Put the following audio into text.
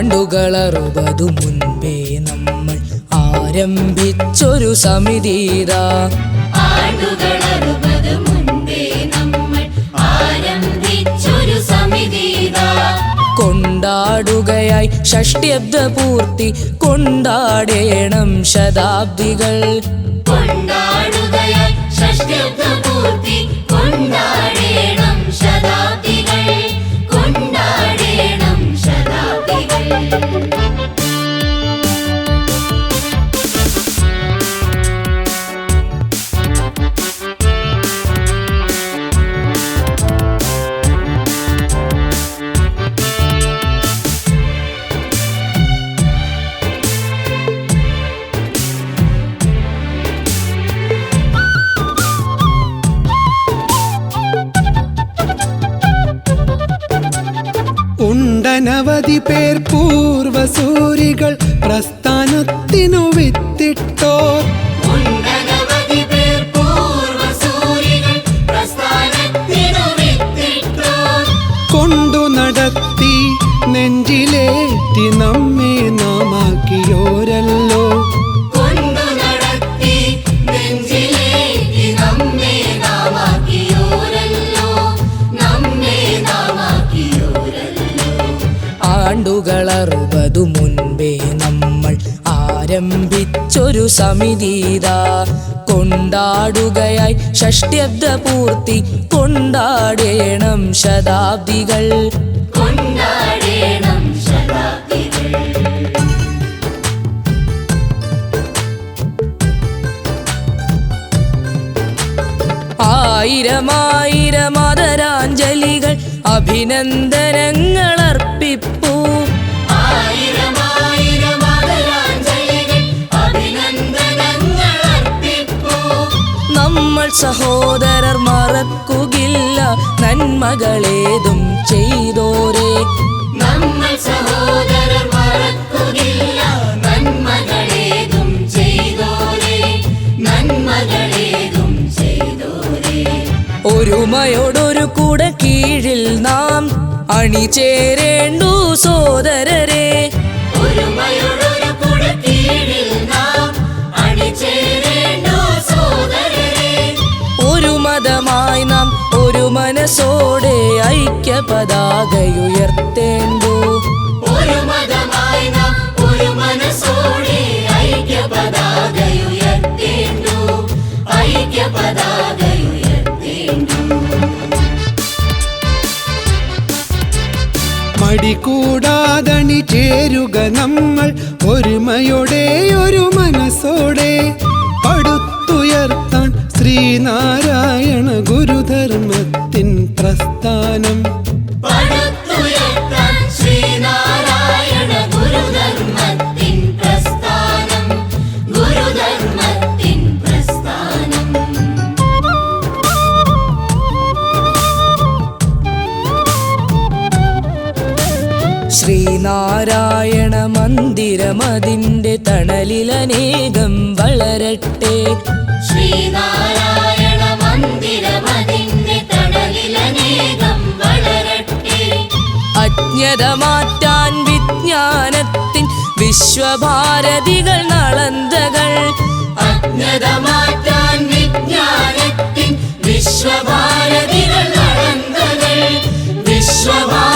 ആണ്ടുകളറുപതു മുൻപേ നമ്മൾ ആരംഭിച്ചൊരു സമിതിത കൊണ്ടാടുകയായി ഷഷ്ട്യബ്ദ പൂർത്തി കൊണ്ടാടേണം ശതാബ്ദികൾ. കൊണ്ടാടുകയായി ഷഷ്ട്യബ്ദ പൂർത്തി ഉണ്ടനവധി പേർ പൂർവസൂരികൾ പ്രസ്ഥാനത്തിനു വിത്തിട്ടോർ. ഉണ്ടനവധി പേർ പൂർവസൂരികൾ പ്രസ്ഥാനത്തിനു വിത്തിട്ടോ കൊണ്ടു നടത്തി നെഞ്ചിലേറ്റി നമ്മെ നാമാക്കിയോരല്ലോ. ആണ്ടുകളറുപതു മുൻപേ നമ്മൾ ആരംഭിച്ചൊരു സമിതീത കൊണ്ടാടുകയായി ഷഷ്ട്യബ്ദ പൂർത്തി കൊണ്ടാടേണം ശതാബ്ദികൾ. കൊണ്ടാടേണം ശതാബ്ദികൾ. ആയിരമായിരം ആദരാഞ്ജലികൾ അഭിനന്ദനങ്ങൾ നന്മകളേതും ചെയ്തോരേ. നമ്മൾ സഹോദരർ മറക്കുകില്ല നന്മകളേതും ചെയ്തോരേ. നന്മകളേതും ചെയ്തോരേ. ഒരുമയോടൊരു കൂടെ കീഴിൽ നാം അണിചേരേണ്ടു. ഒരു നാം ഒരു മനസ്സോടെ ഐക്യ പതാകയുയർത്തേണ്ടു ഒരു മതമായി നാം ഒരു മനസ്സോടെ ഐക്യ പതാകയുയർത്തേണ്ടു ഐക്യ പതാകയുയർത്തേണ്ടു മടികൂടാതണി ചേരുക നമ്മൾ ഒരുമയോടെ ഒരു മനസ്സോടെ. പടുത്തുയർത്താൻ ശ്രീനാരായണ ഗുരുധർമ്മത്തിൻ പ്രസ്ഥാനം. പടുത്തുയർത്താൻ ശ്രീനാരായണ ഗുരുധർമ്മത്തിൻ പ്രസ്ഥാനം. ഗുരുധർമ്മത്തിൻ പ്രസ്ഥാനം. ശ്രീനാരായണ മന്ദിരമതിന്റെ തണലിലനേകം വളരട്ടെ. ശ്രീനാരായണ അജ്ഞതമാറ്റാൻ വിജ്ഞാനത്തിൻ വിശ്വഭാരതികൾ നളന്തകൾ. വിശ്വഭാരതികൾ നളന്തകൾ. വിശ്വഭാര